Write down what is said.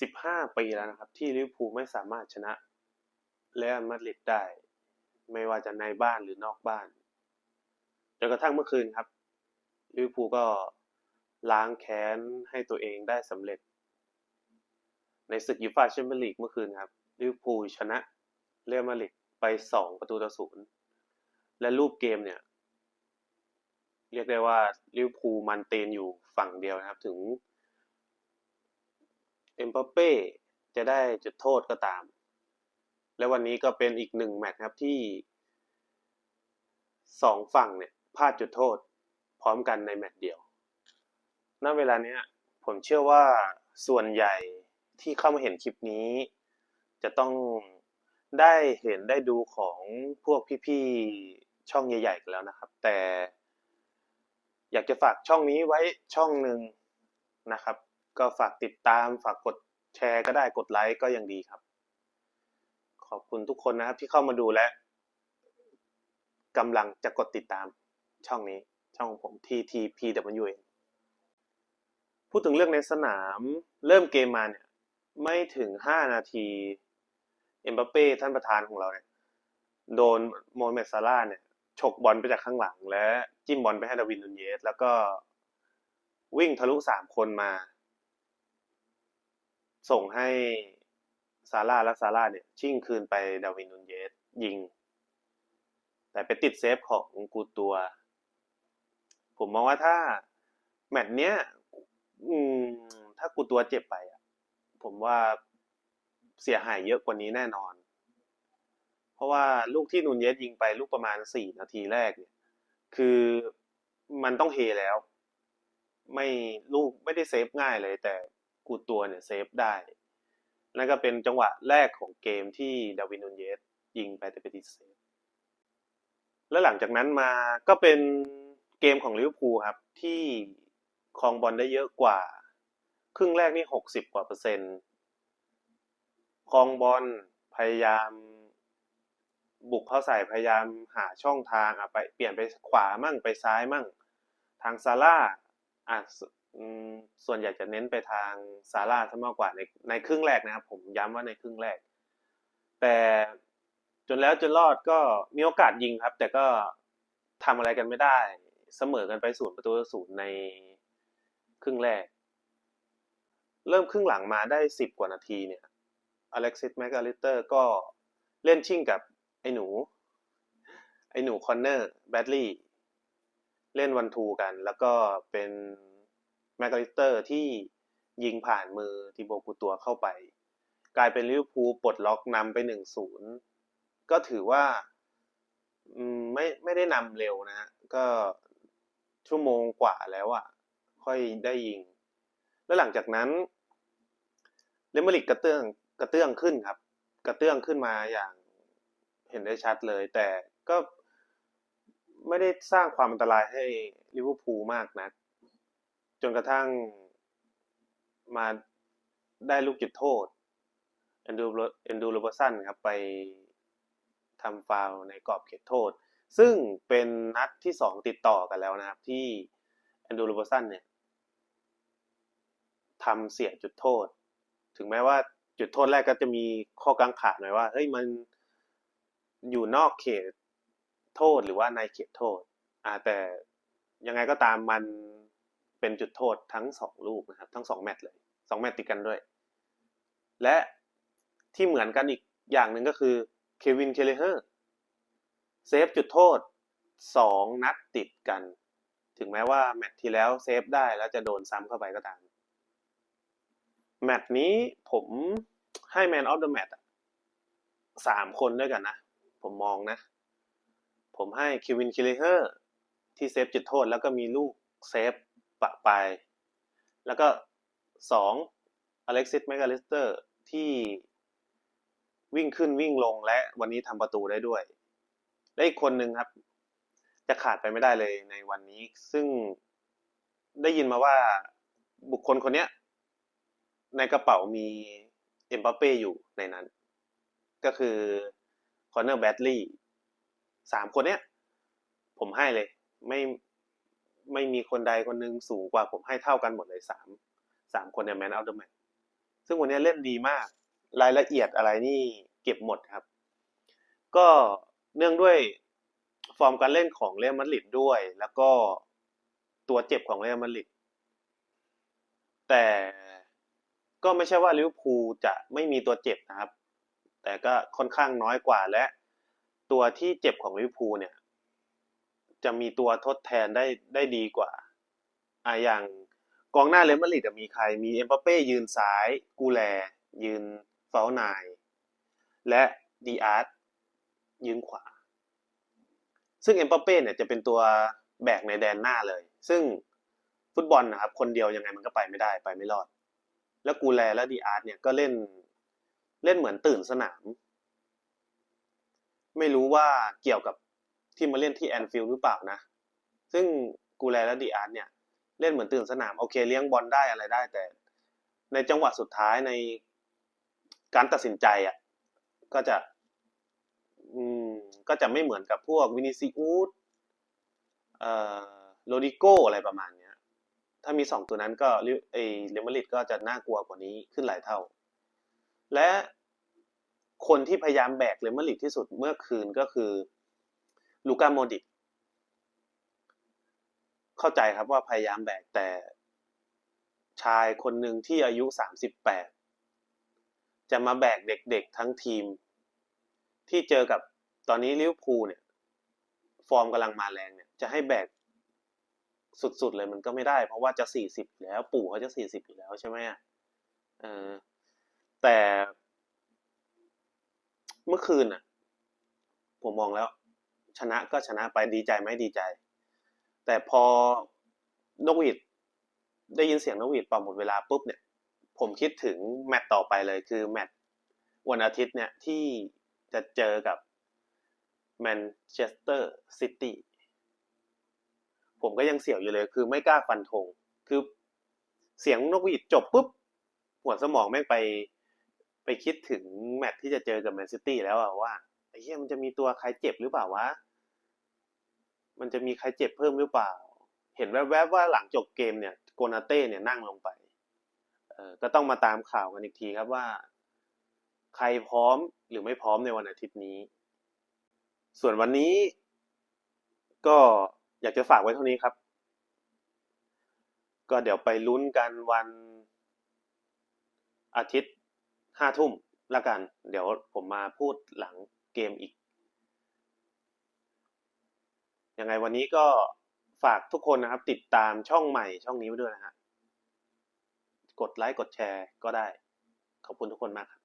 15 ปีแล้วนะครับ ที่ลิเวอร์พูลไม่สามารถชนะเรอัลมาดริดได้ ไม่ว่าจะในบ้านหรือนอกบ้านจนกระทั่งเมื่อคืนครับลิเวอร์พูลก็ล้างแค้นให้ตัวเองได้สำเร็จ ในศึกยูฟ่าแชมเปี้ยนลีกเมื่อคืนครับลิเวอร์พูลชนะเรอัลมาดริดไป 2 ประตูต่อศูนย์และรูปเกมเนี่ย เรียกได้ว่าลิเวอร์พูลมันเตนอยู่ฝั่งเดียวนะครับ ถึง เอ็มบัปเป้จะได้จุดโทษก็ตาม และวันนี้ก็เป็นอีกหนึ่งแมตช์ครับที่สองฝั่งเนี่ยพลาดจุดโทษพร้อมกันในแมตช์เดียว ณ เวลาเนี้ยผมเชื่อว่าส่วนใหญ่ที่เข้ามาเห็นคลิปนี้ จะต้องได้เห็นได้ดูของพวกพี่ๆช่องใหญ่ๆกันแล้วนะครับ แต่ อยากจะฝากช่องนี้ไว้ช่องหนึ่งนะครับ ก็ฝากติดตามฝากกดแชร์ก็ได้กดไลค์ก็ยังดีครับ ขอบคุณทุกคนนะครับที่เข้ามาดูและกำลังจะกดติดตามช่องนี้ช่องผม TTPWN พูดถึงเรื่องในสนามเริ่มเกมมาเนี่ยไม่ถึง 5 นาที เอ็มบัปเป้ท่านประธานของเราเนี่ยโดนโมเม็ดซาร่าเนี่ยฉกบอลไปจากข้างหลังและจิ้มบอลไปให้ดาวินนูนเยส แล้วก็วิ่งทะลุสามคนมา ส่งให้ซาร่าและซาร่าเนี่ย ชิ่งคืนไปดาวินนูนเยสยิง แต่ไปติดเซฟของกูตัว ผมมองว่าถ้า แมตช์เนี้ยถ้ากูตัวเจ็บไปอะ ผมว่าเสียหายเยอะกว่านี้แน่นอน เพราะว่าลูกที่นูนเยสยิงไปลูกประมาณสี่นาทีแรกเนี่ยคือมันต้องเฮแล้ว ไม่ลูกไม่ได้เซฟง่ายเลยแต่ กูตัวเนี่ยเซฟได้ นั่นก็เป็นจังหวะแรกของเกมที่ดาวินนูนเยสยิงไปแต่ไปติดเซฟแล้วหลังจากนั้นมาก็เป็นเกมของลิเวอร์พูลครับ ที่ครองบอลได้เยอะกว่า ครึ่งแรกนี่หกสิบกว่าเปอร์เซ็นต์ครองบอลพยายาม บุกเข้าใส่พยายามหาช่องทางอะไปเปลี่ยนไปขวามั่งไปซ้ายมั่ง ทางซาร่าอะ ส่วนใหญ่จะเน้นไปทางซาร่าซะมากกว่าในในครึ่งแรกนะครับผมย้ำว่าในครึ่งแรก แต่จนแล้วจนรอดก็มีโอกาสยิงครับ แต่ก็ทำอะไรกันไม่ได้ เสมอกันไปศูนย์ประตูศูนย์ในครึ่งแรก เริ่มครึ่งหลังมาได้สิบกว่านาทีเนี่ยอเล็กซิสแมกาลิเตอร์ก็เล่นชิ่งกับไอ้หนู ไอ้หนูคอนเนอร์แบดลี่เล่นวันทูกัน แล้วก็เป็น แมกอาลิสเตอร์ที่ยิงผ่านมือทิโบกูตัวเข้าไป กลายเป็นลิเวอร์พูลปลดล็อกนำไปหนึ่งศูนย์ก็ถือว่าไม่ไม่ได้นำเร็วนะ ก็ชั่วโมงกว่าแล้วอะ่ะ ค่อยได้ยิง แล้วหลังจากนั้นเลมเบริกกระเตื้องกระเตื้องขึ้นครับ กระเตื้องขึ้นมาอย่างเห็นได้ชัดเลย แต่ก็ไม่ได้สร้างความอันตรายให้ลิเวอร์พูลมากนะ จนกระทั่งมาได้ลูกจุดโทษเอนดูเอนดูโรบสันครับไปทำฟาวในกรอบเขตโทษ ซึ่งเป็นนัดที่สองติดต่อกันแล้วนะครับ ที่แอนดูโรบสันเนี่ยทำเสียจุดโทษ ถึงแม้ว่าจุดโทษแรกก็จะมีข้อกังขาหน่อยว่าเฮ้ยมันอยู่นอกเขตโทษหรือว่าในเขตโทษอ่าแต่ยังไงก็ตามมัน เป็นจุดโทษทั้งสองลูกนะครับ ทั้งสองแมตช์เลยสองแมตช์ติดกันด้วย และที่เหมือนกันอีกอย่างหนึ่งก็คือเควินเคเลเฮอร์เซฟจุดโทษสองนัดติดกัน ถึงแม้ว่าแมตช์ที่แล้วเซฟได้แล้วจะโดนซ้ำเข้าไปก็ตาม แมตช์นี้ผมให้แมนออฟเดอะแมตช์สามคนด้วยกันนะ ผมมองนะ ผมให้คิวินคิเลเฮอร์ที่เซฟจุดโทษแล้วก็มีลูกเซฟ ปะไปแล้วก็สองอเล็กซิสแมกาลิสเตอร์ที่วิ่งขึ้นวิ่งลงและวันนี้ทำประตูได้ด้วย และอีกคนหนึ่งครับ จะขาดไปไม่ได้เลยในวันนี้ ซึ่งได้ยินมาว่าบุคคลคนนี้ในกระเป๋ามีเอ็มบัปเป้อยู่ในนั้น ก็คือคอนเนอร์แบดลี่สามคนเนี้ย ผมให้เลย ไม่ ไม่มีคนใดคนหนึ่งสูงกว่าผมให้เท่ากันหมดเลยสามสามคนเนี่ยแมนเอาเดอะแมนซึ่งวันนี้เล่นดีมาก รายละเอียดอะไรนี่เก็บหมดครับ ก็เนื่องด้วยฟอร์มการเล่นของเรอัลมาดริดด้วย แล้วก็ตัวเจ็บของเรอัลมาดริดแต่ก็ไม่ใช่ว่าลิเวอร์พูลจะไม่มีตัวเจ็บนะครับ แต่ก็ค่อนข้างน้อยกว่าและตัวที่เจ็บของลิเวอร์พูลเนี่ย จะมีตัวทดแทนได้ได้ดีกว่าอ่าอย่างกองหน้าเรอัลมาดริดมีใครมีเอ็มบัปเป้ยืนซ้าย กูแล ยืนเฟลนายและดีอาร์ตยืนขวา ซึ่งเอ็มบัปเป้เนี่ยจะเป็นตัวแบกในแดนหน้าเลย ซึ่งฟุตบอลนะครับคนเดียวยังไงมันก็ไปไม่ได้ไปไม่รอด แล้วกูแลและดีอาร์ตเนี่ยก็เล่นเล่นเหมือนตื่นสนาม ไม่รู้ว่าเกี่ยวกับ ที่มาเล่นที่แอนฟิลด์หรือเปล่านะ ซึ่งกูแลและดีอาร์ตเนี่ย เล่นเหมือนตื่นสนาม โอเคเลี้ยงบอลได้อะไรได้ แต่ ในจังหวะสุดท้ายในการตัดสินใจอะก็จะ อืม ก็จะไม่เหมือนกับพวกวินิซิอุสเอ่อโรดิโกอะไรประมาณเนี้ย ถ้ามีสองตัวนั้นก็ลิเอเรอัลมาริดก็จะน่ากลัวกว่านี้ขึ้นหลายเท่า และคนที่พยายามแบกเรอัลมาริดที่สุดเมื่อคืนก็คือ ลูก้าโมดิกเข้าใจครับว่าพยายามแบกแต่ชายคนหนึ่งที่อายุสามสิบแปดจะมาแบกเด็กๆทั้งทีม ที่เจอกับตอนนี้ลิเวอร์พูลเนี่ย ฟอร์มกำลังมาแรงเนี่ย จะให้แบกสุดๆเลยมันก็ไม่ได้ เพราะว่าจะสี่สิบแล้วปู่เขาจะสี่สิบอยู่แล้วใช่ไหมอะเออแต่เมื่อคืนน่ะ ผมมองแล้ว ชนะก็ชนะไปดีใจไหมดีใจ แต่พอนกหวีดได้ยินเสียงนกหวีดเป่าหมดเวลาปุ๊บเนี่ย ผมคิดถึงแมตต์ต่อไปเลยคือแมตต์วันอาทิตย์เนี่ยที่จะเจอกับแมนเชสเตอร์ซิตี้ผมก็ยังเสียวอยู่เลยคือไม่กล้าฟันธงคือเสียงนกหวีดจบปุ๊บ หัวสมองแม่งไปไปคิดถึงแมตช์ที่จะเจอกับแมนซิตี้แล้วอะว่า เหี้ยมันจะมีตัวใครเจ็บหรือเปล่าวะ มันจะมีใครเจ็บเพิ่มหรือเปล่า เห็นแวบๆว่าหลังจบเกมเนี่ยโกนาเต้เนี่ยนั่งลงไป เออก็ต้องมาตามข่าวกันอีกทีครับว่า ใครพร้อมหรือไม่พร้อมในวันอาทิตย์นี้ ส่วนวันนี้ ก็อยากจะฝากไว้เท่านี้ครับ ก็เดี๋ยวไปลุ้นกันวันอาทิตย์ห้าทุ่มละกัน เดี๋ยวผมมาพูดหลัง เกมอีก ยังไงวันนี้ก็ฝากทุกคนนะครับ ติดตามช่องใหม่ช่องนี้วด้วยนะฮะ กดไลค์กดแชร์ก็ได้ ขอบคุณทุกคนมากครับ